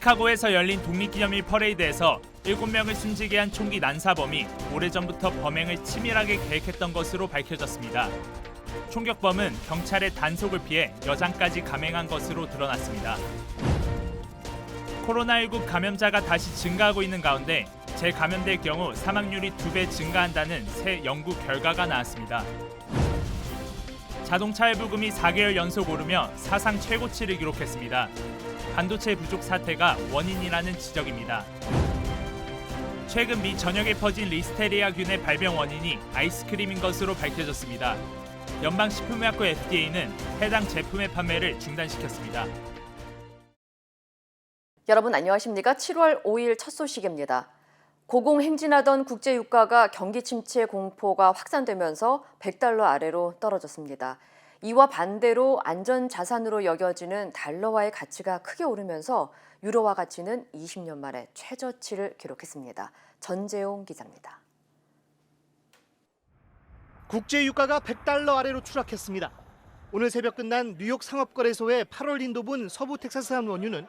시카고에서 열린 독립기념일 퍼레이드에서 7명을 숨지게 한 총기 난사범이 오래전부터 범행을 치밀하게 계획했던 것으로 밝혀졌습니다. 총격범은 경찰의 단속을 피해 여장까지 감행한 것으로 드러났습니다. 코로나19 감염자가 다시 증가하고 있는 가운데 재감염될 경우 사망률이 두 배 증가한다는 새 연구 결과가 나왔습니다. 자동차 할부금이 4개월 연속 오르며 사상 최고치를 기록했습니다. 반도체 부족 사태가 원인이라는 지적입니다. 최근 미 전역에 퍼진 리스테리아균의 발병 원인이 아이스크림인 것으로 밝혀졌습니다. 연방식품의약국 FDA는 해당 제품의 판매를 중단시켰습니다. 여러분 안녕하십니까? 7월 5일 첫 소식입니다. 고공행진하던 국제유가가 경기 침체 공포가 확산되면서 100달러 아래로 떨어졌습니다. 이와 반대로 안전 자산으로 여겨지는 달러와의 가치가 크게 오르면서 유로화 가치는 20년 만에 최저치를 기록했습니다. 전재용 기자입니다. 국제 유가가 100달러 아래로 추락했습니다. 오늘 새벽 끝난 뉴욕 상업거래소의 8월 인도분 서부 텍사스산 원유는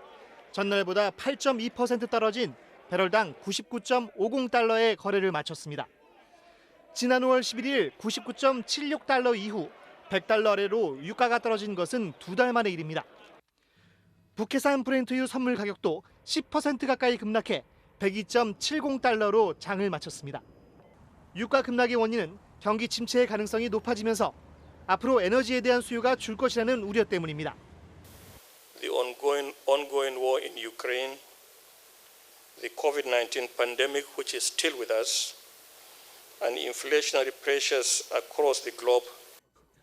전날보다 8.2% 떨어진 배럴당 99.50달러의 거래를 마쳤습니다. 지난 5월 11일 99.76달러 이후 100달러 아래로 유가가 떨어진 것은 두 달 만의 일입니다. 북해산 브렌트유 선물 가격도 10% 가까이 급락해 102.70달러로 장을 마쳤습니다. 유가 급락의 원인은 경기 침체의 가능성이 높아지면서 앞으로 에너지에 대한 수요가 줄 것이라는 우려 때문입니다. the ongoing, ongoing war in Ukraine, the COVID 19 pandemic, which is still with us, and inflationary pressures across the globe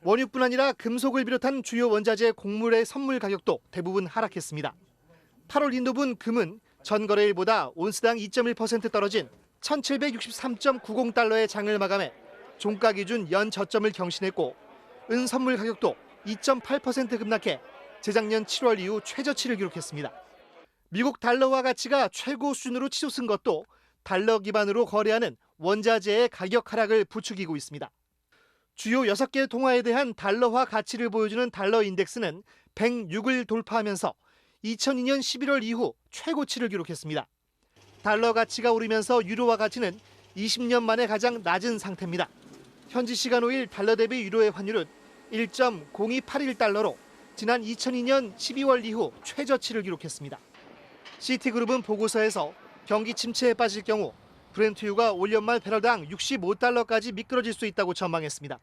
원유뿐 아니라 금속을 비롯한 주요 원자재 곡물의 선물 가격도 대부분 하락했습니다. 8월 인도분 금은 전 거래일보다 온스당 2.1% 떨어진 1763.90달러의 장을 마감해 종가 기준 연 저점을 경신했고 은 선물 가격도 2.8% 급락해 재작년 7월 이후 최저치를 기록했습니다. 미국 달러화 가치가 최고 수준으로 치솟은 것도 달러 기반으로 거래하는 원자재의 가격 하락을 부추기고 있습니다. 주요 6개 동화에 대한 달러화 가치를 보여주는 달러 인덱스는 106을 돌파하면서 2002년 11월 이후 최고치를 기록했습니다. 달러 가치가 오르면서 유로화 가치는 20년 만에 가장 낮은 상태입니다. 현지 시간 5일 달러 대비 유로의 환율은 1.0281달러로 지난 2002년 12월 이후 최저치를 기록했습니다. 시티그룹은 보고서에서 경기 침체에 빠질 경우 브렌트유가 올 연말 배럴당 65달러까지 미끄러질 수 있다고 전망했습니다.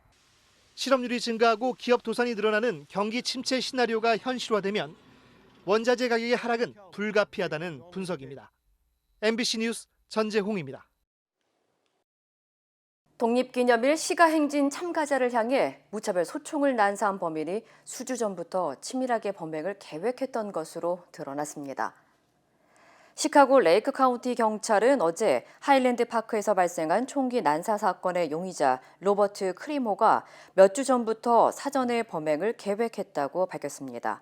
실업률이 증가하고 기업 도산이 늘어나는 경기 침체 시나리오가 현실화되면 원자재 가격의 하락은 불가피하다는 분석입니다. MBC 뉴스 전재홍입니다. 독립기념일 시가행진 참가자를 향해 무차별 소총을 난사한 범인이 수주 전부터 치밀하게 범행을 계획했던 것으로 드러났습니다. 시카고 레이크 카운티 경찰은 어제 하일랜드 파크에서 발생한 총기 난사 사건의 용의자 로버트 크리모가 몇 주 전부터 사전에 범행을 계획했다고 밝혔습니다.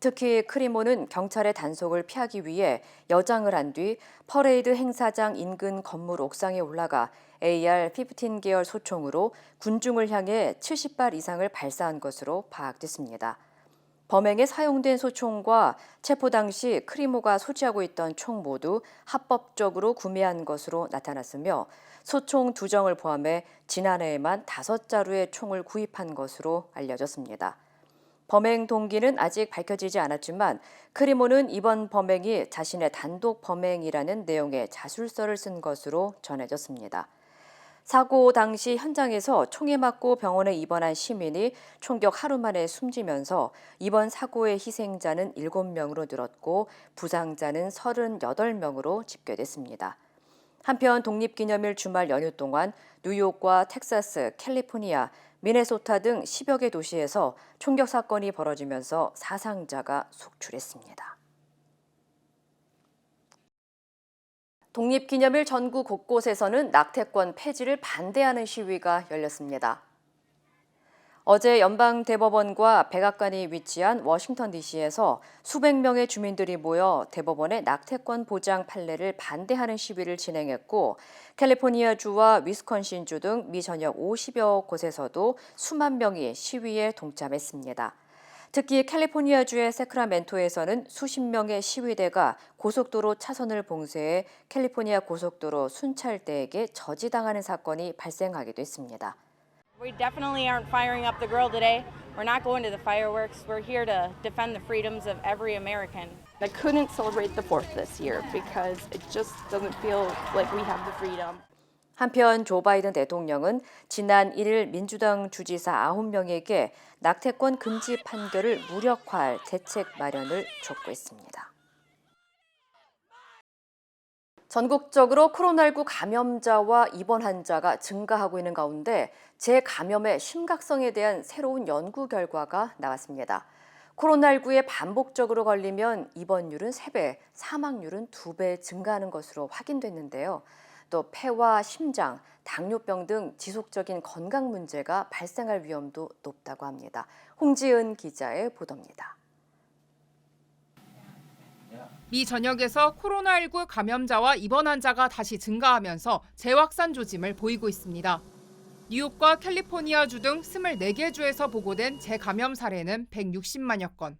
특히 크리모는 경찰의 단속을 피하기 위해 여장을 한 뒤 퍼레이드 행사장 인근 건물 옥상에 올라가 AR-15 계열 소총으로 군중을 향해 70발 이상을 발사한 것으로 파악됐습니다. 범행에 사용된 소총과 체포 당시 크리모가 소지하고 있던 총 모두 합법적으로 구매한 것으로 나타났으며 소총 두 정을 포함해 지난해에만 다섯 자루의 총을 구입한 것으로 알려졌습니다. 범행 동기는 아직 밝혀지지 않았지만 크리모는 이번 범행이 자신의 단독 범행이라는 내용의 자술서를 쓴 것으로 전해졌습니다. 사고 당시 현장에서 총에 맞고 병원에 입원한 시민이 총격 하루 만에 숨지면서 이번 사고의 희생자는 7명으로 늘었고 부상자는 38명으로 집계됐습니다. 한편 독립기념일 주말 연휴 동안 뉴욕과 텍사스, 캘리포니아, 미네소타 등 10여 개 도시에서 총격 사건이 벌어지면서 사상자가 속출했습니다. 독립기념일 전국 곳곳에서는 낙태권 폐지를 반대하는 시위가 열렸습니다. 어제 연방대법원과 백악관이 위치한 워싱턴 DC에서 수백 명의 주민들이 모여 대법원의 낙태권 보장 판례를 반대하는 시위를 진행했고 캘리포니아주와 위스콘신주 등 미 전역 50여 곳에서도 수만 명이 시위에 동참했습니다. 특히 캘리포니아주의 세크라멘토에서는 수십 명의 시위대가 고속도로 차선을 봉쇄해 캘리포니아 고속도로 순찰대에게 저지당하는 사건이 발생하기도 했습니다. We definitely aren't firing up the grill today. We're not going to the fireworks. We're here to defend the freedoms of every American. I couldn't celebrate the 4th this year because it just doesn't feel like we have the freedom. 한편 조 바이든 대통령은 지난 1일 민주당 주지사 9명에게 낙태권 금지 판결을 무력화할 대책 마련을 촉구했습니다. 전국적으로 코로나19 감염자와 입원 환자가 증가하고 있는 가운데 재감염의 심각성에 대한 새로운 연구 결과가 나왔습니다. 코로나19에 반복적으로 걸리면 입원율은 3배, 사망률은 2배 증가하는 것으로 확인됐는데요. 또 폐와 심장, 당뇨병 등 지속적인 건강 문제가 발생할 위험도 높다고 합니다. 홍지은 기자의 보도입니다. 미 전역에서 코로나19 감염자와 입원 환자가 다시 증가하면서 재확산 조짐을 보이고 있습니다. 뉴욕과 캘리포니아주 등 24개 주에서 보고된 재감염 사례는 160만여 건.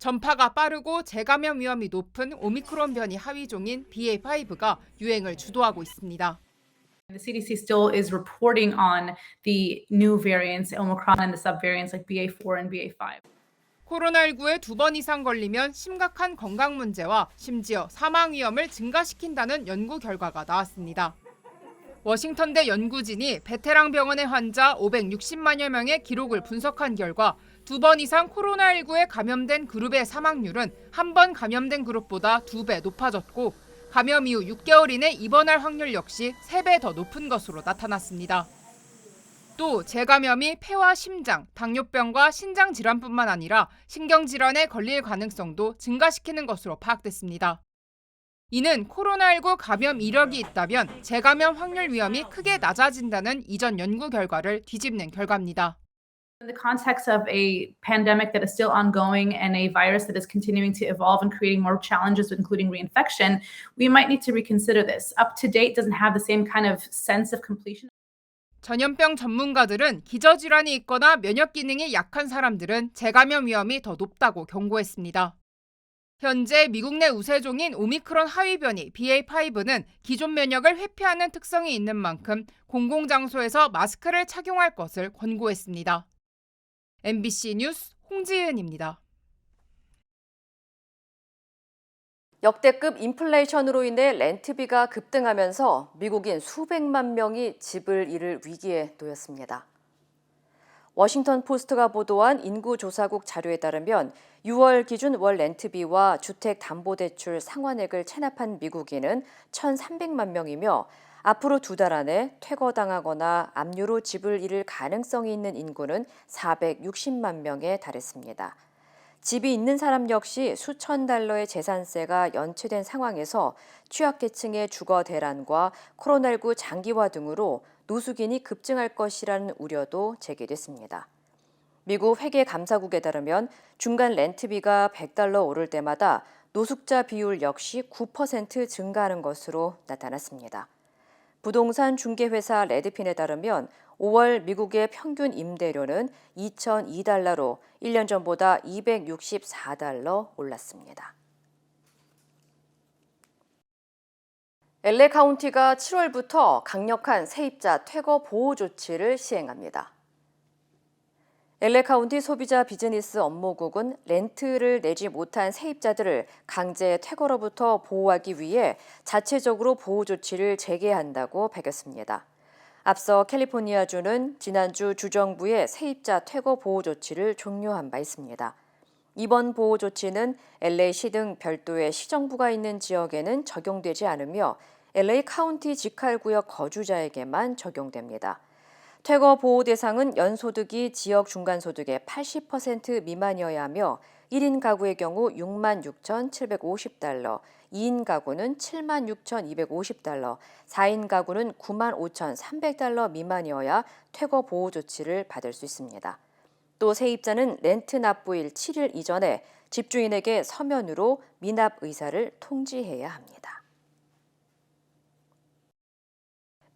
전파가 빠르고 재감염 위험이 높은 오미크론 변이 하위종인 BA5가 유행을 주도하고 있습니다. The CDC still is reporting on the new variants, Omicron and the subvariants like BA4 and BA5. 코로나19에 두 번 이상 걸리면 심각한 건강 문제와 심지어 사망 위험을 증가시킨다는 연구 결과가 나왔습니다. 워싱턴대 연구진이 베테랑 병원의 환자 560만여 명의 기록을 분석한 결과 두 번 이상 코로나19에 감염된 그룹의 사망률은 한 번 감염된 그룹보다 두 배 높아졌고 감염 이후 6개월 이내 입원할 확률 역시 3배 더 높은 것으로 나타났습니다. 또 재감염이 폐와 심장, 당뇨병과 신장 질환뿐만 아니라 신경 질환에 걸릴 가능성도 증가시키는 것으로 파악됐습니다. 이는 코로나19 감염 이력이 있다면 재감염 확률 위험이 크게 낮아진다는 이전 연구 결과를 뒤집는 결과입니다. In the context of a pandemic that is still ongoing and a virus that is continuing to evolve and creating more challenges, including reinfection, we might need to reconsider this. Up to date doesn't have the same kind of sense of completion. 전염병 전문가들은 기저질환이 있거나 면역 기능이 약한 사람들은 재감염 위험이 더 높다고 경고했습니다. 현재 미국 내 우세종인 오미크론 하위 변이 BA5는 기존 면역을 회피하는 특성이 있는 만큼 공공장소에서 마스크를 착용할 것을 권고했습니다. MBC 뉴스 홍지은입니다. 역대급 인플레이션으로 인해 렌트비가 급등하면서 미국인 수백만 명이 집을 잃을 위기에 놓였습니다. 워싱턴 포스트가 보도한 인구조사국 자료에 따르면 6월 기준 월 렌트비와 주택담보대출 상환액을 체납한 미국인은 1,300만 명이며 앞으로 두 달 안에 퇴거당하거나 압류로 집을 잃을 가능성이 있는 인구는 460만 명에 달했습니다. 집이 있는 사람 역시 수천 달러의 재산세가 연체된 상황에서 취약계층의 주거 대란과 코로나19 장기화 등으로 노숙인이 급증할 것이라는 우려도 제기됐습니다. 미국 회계감사국에 따르면 중간 렌트비가 100달러 오를 때마다 노숙자 비율 역시 9% 증가하는 것으로 나타났습니다. 부동산 중개회사 레드핀에 따르면 5월 미국의 평균 임대료는 2,002달러로 1년 전보다 264달러 올랐습니다. LA 카운티가 7월부터 강력한 세입자 퇴거 보호 조치를 시행합니다. LA 카운티 소비자 비즈니스 업무국은 렌트를 내지 못한 세입자들을 강제 퇴거로부터 보호하기 위해 자체적으로 보호 조치를 재개한다고 밝혔습니다. 앞서 캘리포니아주는 지난주 주정부의 세입자 퇴거 보호 조치를 종료한 바 있습니다. 이번 보호 조치는 LA시 등 별도의 시정부가 있는 지역에는 적용되지 않으며 LA 카운티 직할 구역 거주자에게만 적용됩니다. 퇴거 보호 대상은 연소득이 지역 중간소득의 80% 미만이어야 하며 1인 가구의 경우 6만 6,750달러, 2인 가구는 7만 6,250달러, 4인 가구는 9만 5,300달러 미만이어야 퇴거 보호 조치를 받을 수 있습니다. 또 세입자는 렌트 납부일 7일 이전에 집주인에게 서면으로 미납 의사를 통지해야 합니다.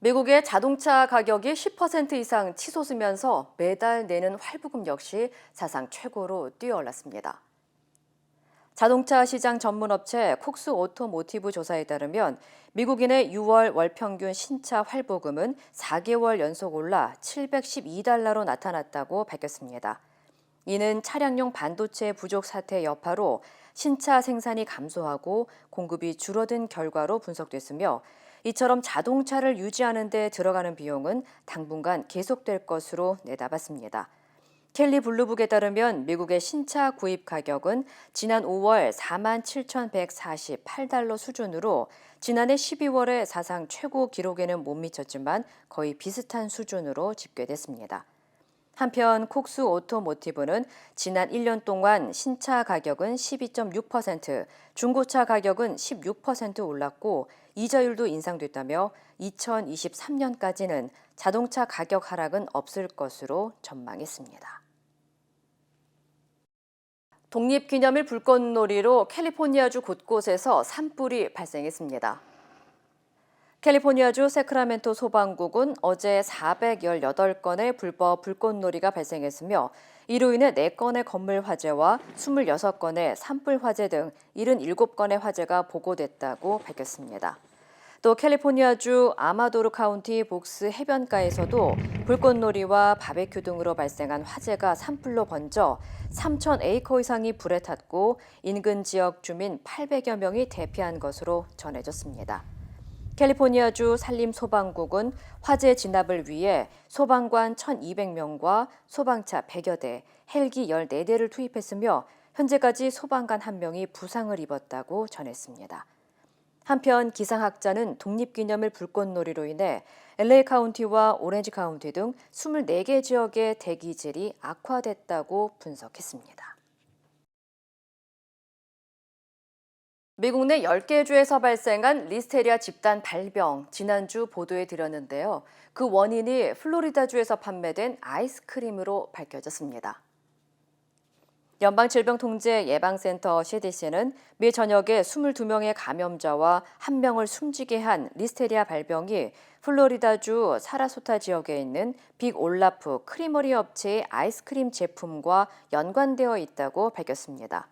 미국의 자동차 가격이 10% 이상 치솟으면서 매달 내는 활부금 역시 사상 최고로 뛰어올랐습니다. 자동차 시장 전문 업체 콕스 오토모티브 조사에 따르면 미국인의 6월 월 평균 신차 활보금은 4개월 연속 올라 712달러로 나타났다고 밝혔습니다. 이는 차량용 반도체 부족 사태 여파로 신차 생산이 감소하고 공급이 줄어든 결과로 분석됐으며 이처럼 자동차를 유지하는 데 들어가는 비용은 당분간 계속될 것으로 내다봤습니다. 켈리 블루북에 따르면 미국의 신차 구입 가격은 지난 5월 47,148달러 수준으로 지난해 12월의 사상 최고 기록에는 못 미쳤지만 거의 비슷한 수준으로 집계됐습니다. 한편 콕스 오토모티브는 지난 1년 동안 신차 가격은 12.6%, 중고차 가격은 16% 올랐고 이자율도 인상됐다며 2023년까지는 자동차 가격 하락은 없을 것으로 전망했습니다. 독립기념일 불꽃놀이로 캘리포니아주 곳곳에서 산불이 발생했습니다. 캘리포니아주 세크라멘토 소방국은 어제 418건의 불법 불꽃놀이가 발생했으며 이로 인해 4건의 건물 화재와 26건의 산불 화재 등 77건의 화재가 보고됐다고 밝혔습니다. 또 캘리포니아주 아마도르 카운티 복스 해변가에서도 불꽃놀이와 바베큐 등으로 발생한 화재가 산불로 번져 3천 에이커 이상이 불에 탔고 인근 지역 주민 800여 명이 대피한 것으로 전해졌습니다. 캘리포니아주 산림소방국은 화재 진압을 위해 소방관 1,200명과 소방차 100여 대, 헬기 14대를 투입했으며 현재까지 소방관 1명이 부상을 입었다고 전했습니다. 한편 기상학자는 독립기념일 불꽃놀이로 인해 LA 카운티와 오렌지 카운티 등 24개 지역의 대기질이 악화됐다고 분석했습니다. 미국 내 10개 주에서 발생한 리스테리아 집단 발병 지난주 보도해 드렸는데요. 그 원인이 플로리다주에서 판매된 아이스크림으로 밝혀졌습니다. 연방질병통제예방센터 CDC는 미 전역에 22명의 감염자와 1명을 숨지게 한 리스테리아 발병이 플로리다주 사라소타 지역에 있는 빅 올라프 크리머리 업체의 아이스크림 제품과 연관되어 있다고 밝혔습니다.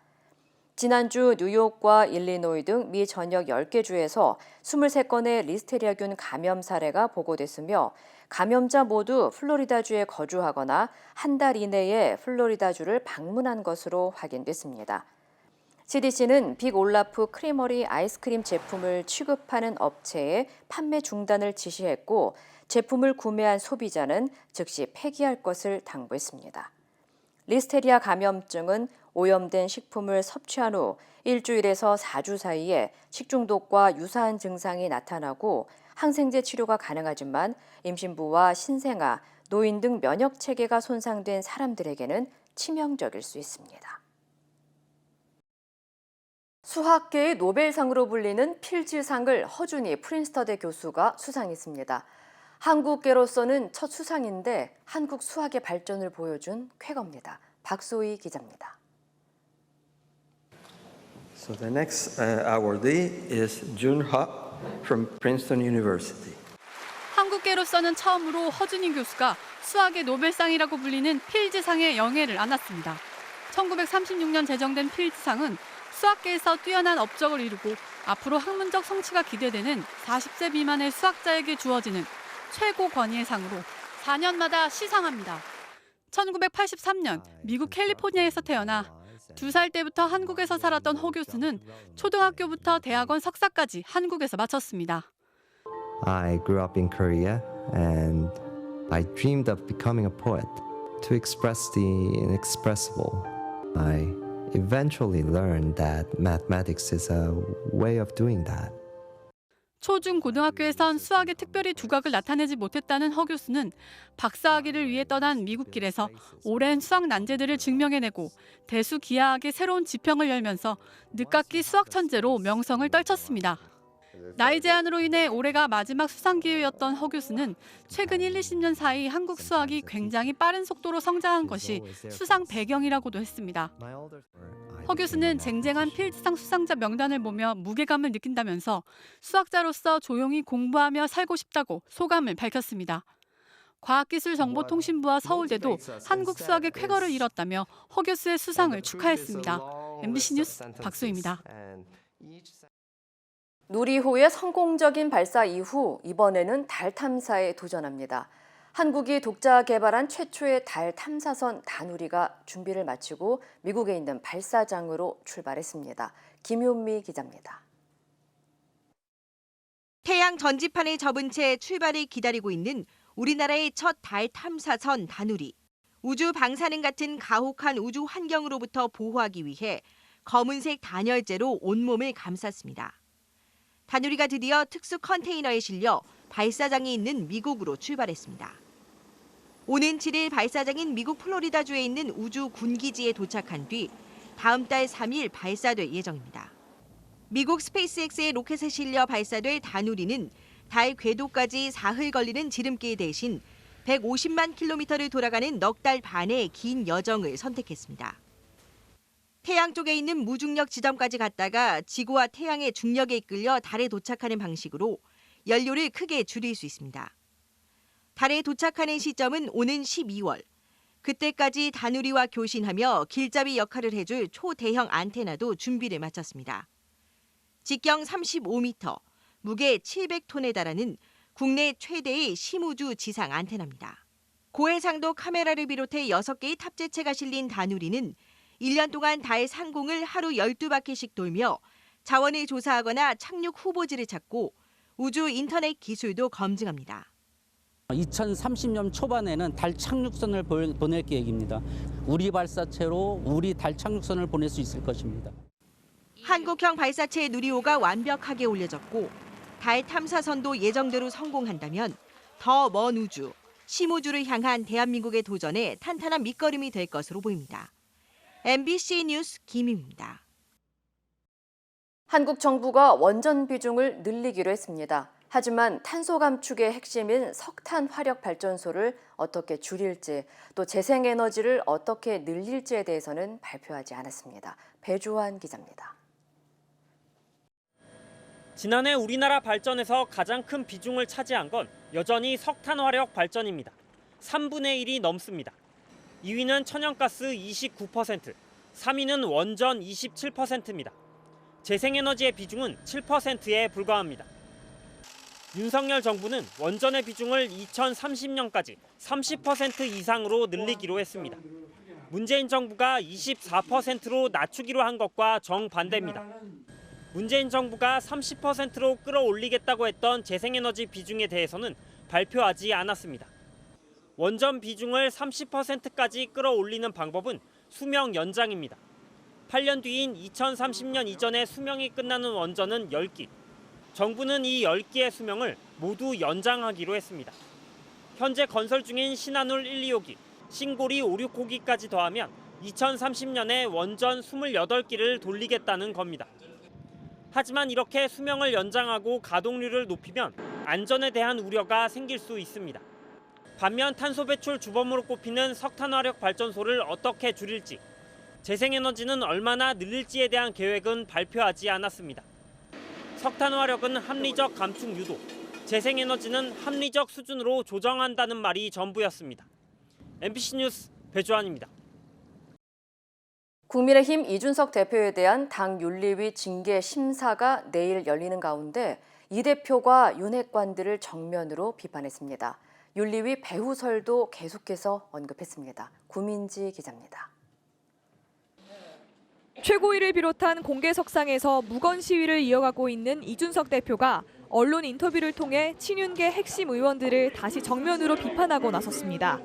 지난주 뉴욕과 일리노이 등 미 전역 10개 주에서 23건의 리스테리아균 감염 사례가 보고됐으며 감염자 모두 플로리다주에 거주하거나 한 달 이내에 플로리다주를 방문한 것으로 확인됐습니다. CDC는 빅 올라프 크리머리 아이스크림 제품을 취급하는 업체에 판매 중단을 지시했고 제품을 구매한 소비자는 즉시 폐기할 것을 당부했습니다. 리스테리아 감염증은 오염된 식품을 섭취한 후 일주일에서 4주 사이에 식중독과 유사한 증상이 나타나고 항생제 치료가 가능하지만 임신부와 신생아, 노인 등 면역 체계가 손상된 사람들에게는 치명적일 수 있습니다. 수학계의 노벨상으로 불리는 필즈상을 허준이 프린스터대 교수가 수상했습니다. 한국계로서는 첫 수상인데 한국 수학의 발전을 보여준 쾌거입니다. 박소희 기자입니다. So the next uh, awardee is Jun Ha from Princeton University. 한국계로서는 처음으로 허준인 교수가 수학의 노벨상이라고 불리는 필즈상의 영예를 안았습니다. 1936년 제정된 필즈상은 수학계에서 뛰어난 업적을 이루고 앞으로 학문적 성취가 기대되는 40세 미만의 수학자에게 주어지는 최고 권위의 상으로 4년마다 시상합니다. 1983년 미국 캘리포니아에서 태어나 두 살 때부터 한국에서 살았던 허 교수는 초등학교부터 대학원 석사까지 한국에서 마쳤습니다. I grew up in Korea and I dreamed of becoming a poet to express the inexpressible. I eventually learned that mathematics is a way of doing that. 초중 고등학교에선 수학의 특별히 두각을 나타내지 못했다는 허 교수는 박사학위를 위해 떠난 미국 길에서 오랜 수학 난제들을 증명해내고 대수 기하학의 새로운 지평을 열면서 늦깎이 수학 천재로 명성을 떨쳤습니다. 나이 제한으로 인해 올해가 마지막 수상 기회였던 허 교수는 최근 1, 20년 사이 한국 수학이 굉장히 빠른 속도로 성장한 것이 수상 배경이라고도 했습니다. 허 교수는 쟁쟁한 필드상 수상자 명단을 보며 무게감을 느낀다면서 수학자로서 조용히 공부하며 살고 싶다고 소감을 밝혔습니다. 과학기술정보통신부와 서울대도 한국 수학의 쾌거를 이뤘다며 허 교수의 수상을 축하했습니다. MBC 뉴스 박소희입니다. 누리호의 성공적인 발사 이후 이번에는 달 탐사에 도전합니다. 한국이 독자 개발한 최초의 달 탐사선 다누리가 준비를 마치고 미국에 있는 발사장으로 출발했습니다. 김효미 기자입니다. 태양 전지판을 접은 채 출발을 기다리고 있는 우리나라의 첫 달 탐사선 다누리. 우주 방사능 같은 가혹한 우주 환경으로부터 보호하기 위해 검은색 단열재로 온몸을 감쌌습니다. 다누리가 드디어 특수 컨테이너에 실려 발사장이 있는 미국으로 출발했습니다. 오는 7일 발사장인 미국 플로리다주에 있는 우주 군기지에 도착한 뒤 다음 달 3일 발사될 예정입니다. 미국 스페이스X의 로켓에 실려 발사될 다누리는 달 궤도까지 사흘 걸리는 지름길 대신 150만 킬로미터를 돌아가는 넉 달 반의 긴 여정을 선택했습니다. 태양 쪽에 있는 무중력 지점까지 갔다가 지구와 태양의 중력에 이끌려 달에 도착하는 방식으로 연료를 크게 줄일 수 있습니다. 달에 도착하는 시점은 오는 12월. 그때까지 다누리와 교신하며 길잡이 역할을 해줄 초대형 안테나도 준비를 마쳤습니다. 직경 35m, 무게 700톤에 달하는 국내 최대의 심우주 지상 안테나입니다. 고해상도 카메라를 비롯해 6개의 탑재체가 실린 다누리는 1년 동안 달 상공을 하루 12바퀴씩 돌며 자원을 조사하거나 착륙 후보지를 찾고 우주 인터넷 기술도 검증합니다. 2030년 초반에는 달 착륙선을 보- 보낼 계획입니다. 우리 발사체로 우리 달 착륙선을 보낼 수 있을 것입니다. 한국형 발사체 누리호가 완벽하게 올려졌고 달 탐사선도 예정대로 성공한다면 더 먼 우주, 심우주를 향한 대한민국의 도전에 탄탄한 밑거름이 될 것으로 보입니다. MBC 뉴스 김입니다. 한국 정부가 원전 비중을 늘리기로 했습니다. 하지만 탄소 감축의 핵심인 석탄 화력 발전소를 어떻게 줄일지 또 재생 에너지를 어떻게 늘릴지에 대해서는 발표하지 않았습니다. 배주환 기자입니다. 지난해 우리나라 발전에서 가장 큰 비중을 차지한 건 여전히 석탄 화력 발전입니다. 3분의 1이 넘습니다. 2위는 천연가스 29%, 3위는 원전 27%입니다. 재생에너지의 비중은 7%에 불과합니다. 윤석열 정부는 원전의 비중을 2030년까지 30% 이상으로 늘리기로 했습니다. 문재인 정부가 24%로 낮추기로 한 것과 정반대입니다. 문재인 정부가 30%로 끌어올리겠다고 했던 재생에너지 비중에 대해서는 발표하지 않았습니다. 원전 비중을 30%까지 끌어올리는 방법은 수명 연장입니다. 8년 뒤인 2030년 이전에 수명이 끝나는 원전은 10기. 정부는 이 10기의 수명을 모두 연장하기로 했습니다. 현재 건설 중인 신한울 1, 2호기, 신고리 5, 6호기까지 더하면 2030년에 원전 28기를 돌리겠다는 겁니다. 하지만 이렇게 수명을 연장하고 가동률을 높이면 안전에 대한 우려가 생길 수 있습니다. 반면 탄소 배출 주범으로 꼽히는 석탄화력 발전소를 어떻게 줄일지, 재생에너지는 얼마나 늘릴지에 대한 계획은 발표하지 않았습니다. 석탄화력은 합리적 감축 유도, 재생에너지는 합리적 수준으로 조정한다는 말이 전부였습니다. MBC 뉴스 배주환입니다. 국민의힘 이준석 대표에 대한 당 윤리위 징계 심사가 내일 열리는 가운데 이 대표가 윤핵관들을 정면으로 비판했습니다. 윤리위 배후설도 계속해서 언급했습니다. 구민지 기자입니다. 최고위를 비롯한 공개석상에서 무건 시위를 이어가고 있는 이준석 대표가 언론 인터뷰를 통해 친윤계 핵심 의원들을 다시 정면으로 비판하고 나섰습니다.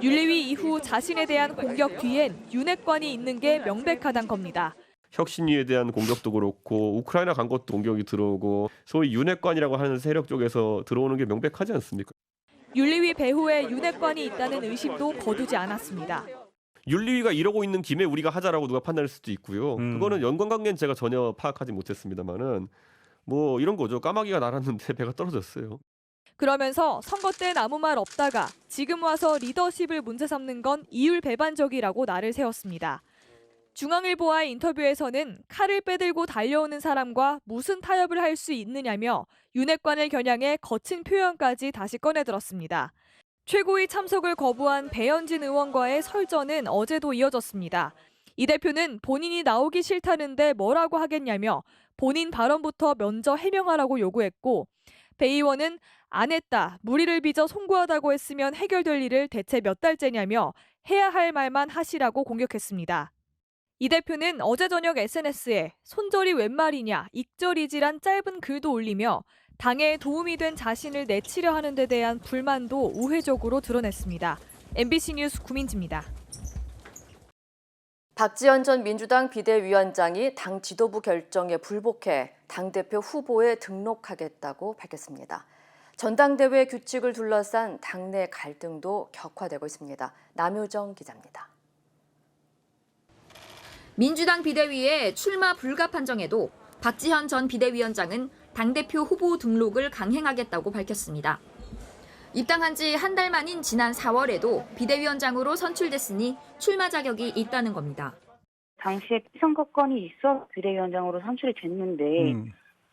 윤리위 이후 자신에 대한 공격 뒤엔 윤핵관이 있는 게 명백하단 겁니다. 혁신위에 대한 공격도 그렇고 우크라이나 간 것도 공격이 들어오고 소위 윤핵관이라고 하는 세력 쪽에서 들어오는 게 명백하지 않습니까? 윤리위 배후에 윤핵관이 있다는 의심도 거두지 않았습니다. 윤리위가 이러고 있는 김에 우리가 하자라고 누가 판단할 수도 있고요. 그거는 연관 관계는 제가 전혀 파악하지 못했습니다만은 뭐 이런 거죠. 까마귀가 날았는데 배가 떨어졌어요. 그러면서 선거 땐 아무 말 없다가 지금 와서 리더십을 문제 삼는 건 이율 배반적이라고 날을 세웠습니다. 중앙일보와의 인터뷰에서는 칼을 빼들고 달려오는 사람과 무슨 타협을 할 수 있느냐며 윤핵관을 겨냥해 거친 표현까지 다시 꺼내들었습니다. 최고위 참석을 거부한 배현진 의원과의 설전은 어제도 이어졌습니다. 이 대표는 본인이 나오기 싫다는데 뭐라고 하겠냐며 본인 발언부터 먼저 해명하라고 요구했고 배 의원은 안 했다, 무리를 빚어 송구하다고 했으면 해결될 일을 대체 몇 달째냐며 해야 할 말만 하시라고 공격했습니다. 이 대표는 어제 저녁 SNS에 손절이 웬 말이냐, 익절이지란 짧은 글도 올리며 당에 도움이 된 자신을 내치려 하는 데 대한 불만도 우회적으로 드러냈습니다. MBC 뉴스 구민지입니다. 박지원 전 민주당 비대위원장이 당 지도부 결정에 불복해 당대표 후보에 등록하겠다고 밝혔습니다. 전당대회 규칙을 둘러싼 당내 갈등도 격화되고 있습니다. 남효정 기자입니다. 민주당 비대위의 출마 불가 판정에도 박지현 전 비대위원장은 당대표 후보 등록을 강행하겠다고 밝혔습니다. 입당한 지 한 달 만인 지난 4월에도 비대위원장으로 선출됐으니 출마 자격이 있다는 겁니다. 당시에 선거권이 있어 비대위원장으로 선출이 됐는데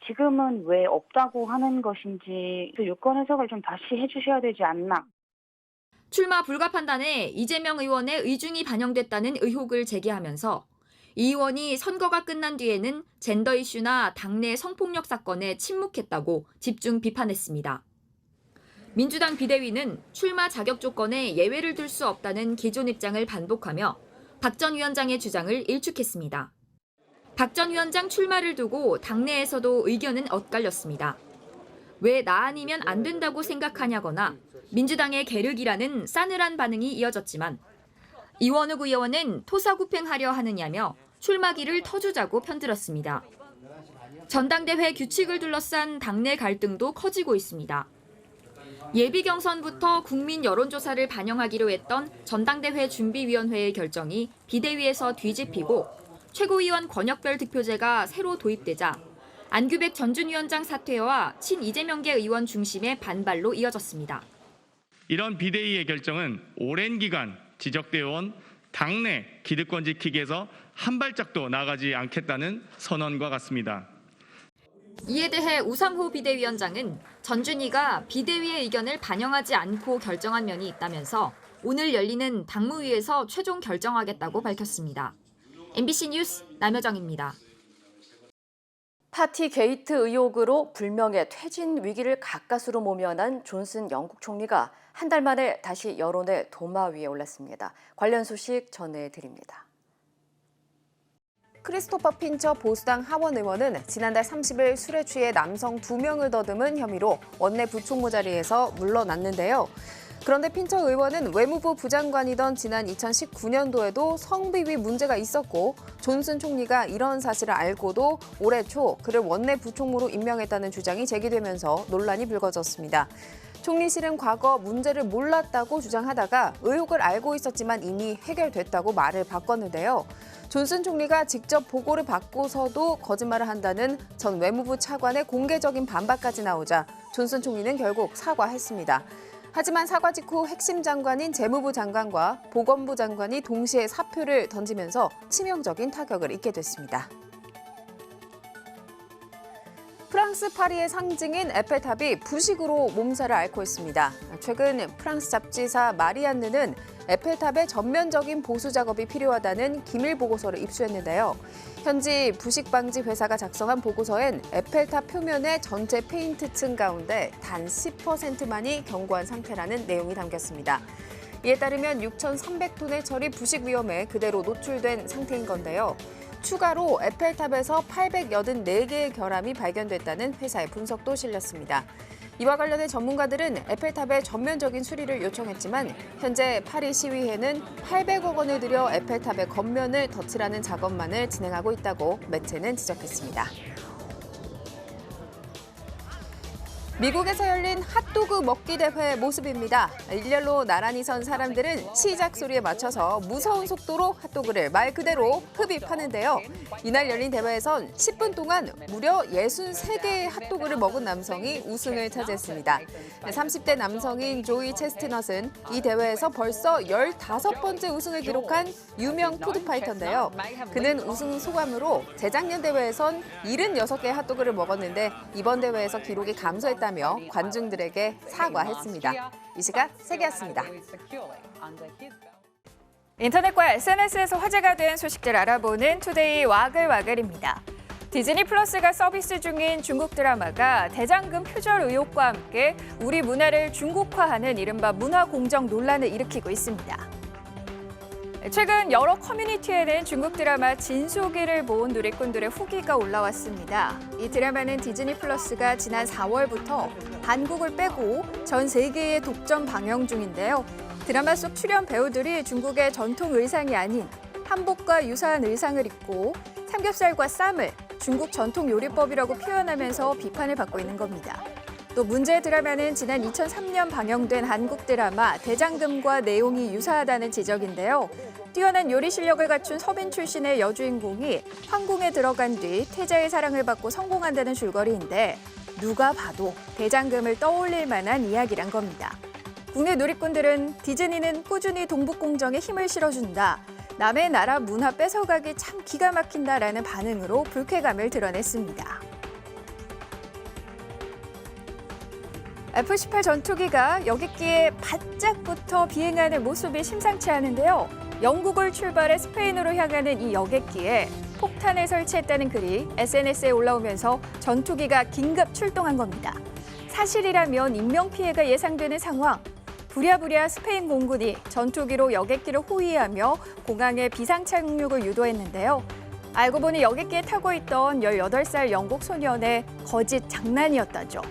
지금은 왜 없다고 하는 것인지 그 유권 해석을 좀 다시 해주셔야 되지 않나. 출마 불가 판단에 이재명 의원의 의중이 반영됐다는 의혹을 제기하면서 이 의원이 선거가 끝난 뒤에는 젠더 이슈나 당내 성폭력 사건에 침묵했다고 집중 비판했습니다. 민주당 비대위는 출마 자격 조건에 예외를 둘 수 없다는 기존 입장을 반복하며 박 전 위원장의 주장을 일축했습니다. 박 전 위원장 출마를 두고 당내에서도 의견은 엇갈렸습니다. 왜 나 아니면 안 된다고 생각하냐거나 민주당의 계륵이라는 싸늘한 반응이 이어졌지만 이원욱 의원은 토사구팽하려 하느냐며 출마기를 터주자고 편들었습니다. 전당대회 규칙을 둘러싼 당내 갈등도 커지고 있습니다. 예비 경선부터 국민 여론조사를 반영하기로 했던 전당대회 준비위원회의 결정이 비대위에서 뒤집히고 최고위원 권역별 득표제가 새로 도입되자 안규백 전준위원장 사퇴와 친 이재명계 의원 중심의 반발로 이어졌습니다. 이런 비대위의 결정은 오랜 기간 지적되어 온 당내 기득권 지키기에서 한 발짝도 나가지 않겠다는 선언과 같습니다. 이에 대해 우상호 비대위원장은 전준희가 비대위의 의견을 반영하지 않고 결정한 면이 있다면서 오늘 열리는 당무위에서 최종 결정하겠다고 밝혔습니다. MBC 뉴스 남여정입니다. 파티 게이트 의혹으로 불명예 퇴진 위기를 가까스로 모면한 존슨 영국 총리가 한 달 만에 다시 여론의 도마 위에 올랐습니다. 관련 소식 전해드립니다. 크리스토퍼 핀처 보수당 하원 의원은 지난달 30일 술에 취해 남성 두 명을 더듬은 혐의로 원내 부총무 자리에서 물러났는데요. 그런데 핀처 의원은 외무부 부장관이던 지난 2019년도에도 성비위 문제가 있었고 존슨 총리가 이런 사실을 알고도 올해 초 그를 원내 부총무로 임명했다는 주장이 제기되면서 논란이 불거졌습니다. 총리실은 과거 문제를 몰랐다고 주장하다가 의혹을 알고 있었지만 이미 해결됐다고 말을 바꿨는데요. 존슨 총리가 직접 보고를 받고서도 거짓말을 한다는 전 외무부 차관의 공개적인 반박까지 나오자 존슨 총리는 결국 사과했습니다. 하지만 사과 직후 핵심 장관인 재무부 장관과 보건부 장관이 동시에 사표를 던지면서 치명적인 타격을 입게 됐습니다. 프랑스 파리의 상징인 에펠탑이 부식으로 몸살을 앓고 있습니다. 최근 프랑스 잡지사 마리안느는 에펠탑의 전면적인 보수 작업이 필요하다는 기밀 보고서를 입수했는데요. 현지 부식 방지 회사가 작성한 보고서엔 에펠탑 표면의 전체 페인트 층 가운데 단 10%만이 견고한 상태라는 내용이 담겼습니다. 이에 따르면 6,300톤의 처리 부식 위험에 그대로 노출된 상태인 건데요. 추가로 에펠탑에서 884개의 결함이 발견됐다는 회사의 분석도 실렸습니다. 이와 관련해 전문가들은 에펠탑의 전면적인 수리를 요청했지만 현재 파리 시위회는 800억 원을 들여 에펠탑의 겉면을 덧칠하는 작업만을 진행하고 있다고 매체는 지적했습니다. 미국에서 열린 핫도그 먹기 대회 모습입니다. 일렬로 나란히 선 사람들은 시작 소리에 맞춰서 무서운 속도로 핫도그를 말 그대로 흡입하는데요. 이날 열린 대회에선 10분 동안 무려 63개의 핫도그를 먹은 남성이 우승을 차지했습니다. 30대 남성인 조이 체스트넛은 이 대회에서 벌써 15번째 우승을 기록한 유명 푸드파이터인데요. 그는 우승 소감으로 재작년 대회에선 76개의 핫도그를 먹었는데 이번 대회에서 기록이 감소했다 며 관중들에게 사과했습니다. 이 시각 세계였습니다. 인터넷과 SNS에서 화제가 된 소식들 알아보는 투데이 와글와글입니다. 디즈니 플러스가 서비스 중인 중국 드라마가 대장금 표절 의혹과 함께 우리 문화를 중국화하는 이른바 문화 공정 논란을 일으키고 있습니다. 최근 여러 커뮤니티에는 중국 드라마 진소기를 본 누리꾼들의 후기가 올라왔습니다. 이 드라마는 디즈니 플러스가 지난 4월부터 한국을 빼고 전 세계에 독점 방영 중인데요. 드라마 속 출연 배우들이 중국의 전통 의상이 아닌 한복과 유사한 의상을 입고 삼겹살과 쌈을 중국 전통 요리법이라고 표현하면서 비판을 받고 있는 겁니다. 또 문제 드라마는 지난 2003년 방영된 한국 드라마 대장금과 내용이 유사하다는 지적인데요. 뛰어난 요리 실력을 갖춘 서민 출신의 여주인공이 황궁에 들어간 뒤 태자의 사랑을 받고 성공한다는 줄거리인데 누가 봐도 대장금을 떠올릴 만한 이야기란 겁니다. 국내 누리꾼들은 디즈니는 꾸준히 동북공정에 힘을 실어준다. 남의 나라 문화 뺏어가기 참 기가 막힌다라는 반응으로 불쾌감을 드러냈습니다. F-18 전투기가 여객기에 바짝부터 비행하는 모습이 심상치 않은데요. 영국을 출발해 스페인으로 향하는 이 여객기에 폭탄을 설치했다는 글이 SNS에 올라오면서 전투기가 긴급 출동한 겁니다. 사실이라면 인명피해가 예상되는 상황. 부랴부랴 스페인 공군이 전투기로 여객기를 호위하며 공항에 비상 착륙을 유도했는데요. 알고 보니 여객기에 타고 있던 18살 영국 소년의 거짓 장난이었다죠.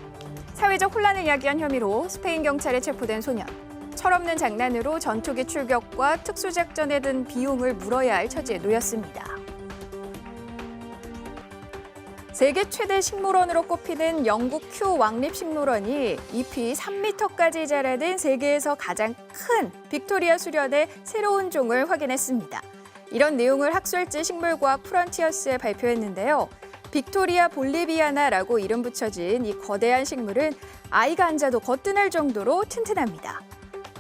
사회적 혼란을 야기한 혐의로 스페인 경찰에 체포된 소년. 철없는 장난으로 전투기 출격과 특수작전에 든 비용을 물어야 할 처지에 놓였습니다. 세계 최대 식물원으로 꼽히는 영국 큐 왕립 식물원이 잎이 3m까지 자라는 세계에서 가장 큰 빅토리아 수련의 새로운 종을 확인했습니다. 이런 내용을 학술지 식물과학 프런티어스에 발표했는데요. 빅토리아 볼리비아나라고 이름 붙여진 이 거대한 식물은 아이가 앉아도 거뜬할 정도로 튼튼합니다.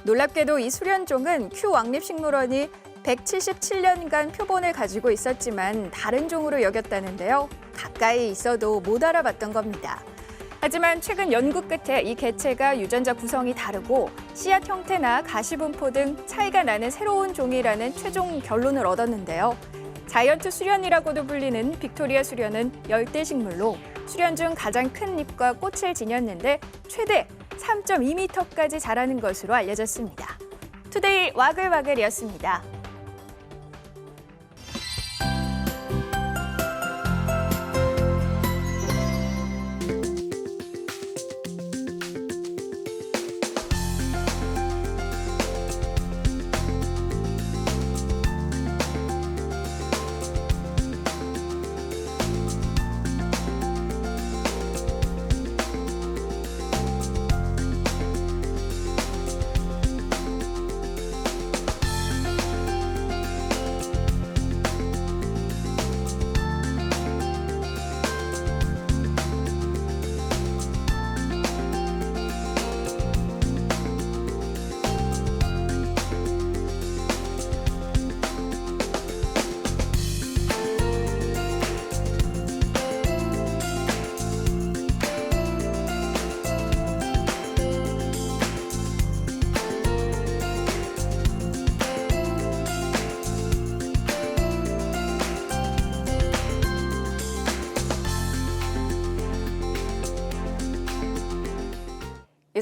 놀랍게도 이 수련종은 큐 왕립식물원이 177년간 표본을 가지고 있었지만 다른 종으로 여겼다는데요. 가까이 있어도 못 알아봤던 겁니다. 하지만 최근 연구 끝에 이 개체가 유전자 구성이 다르고 씨앗 형태나 가시 분포 등 차이가 나는 새로운 종이라는 최종 결론을 얻었는데요. 자이언트 수련이라고도 불리는 빅토리아 수련은 열대 식물로 수련 중 가장 큰 잎과 꽃을 지녔는데 최대 3.2m까지 자라는 것으로 알려졌습니다. 투데이 와글와글이었습니다.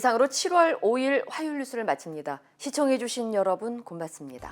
이상으로 7월 5일 화요일 뉴스를 마칩니다. 시청해주신 여러분 고맙습니다.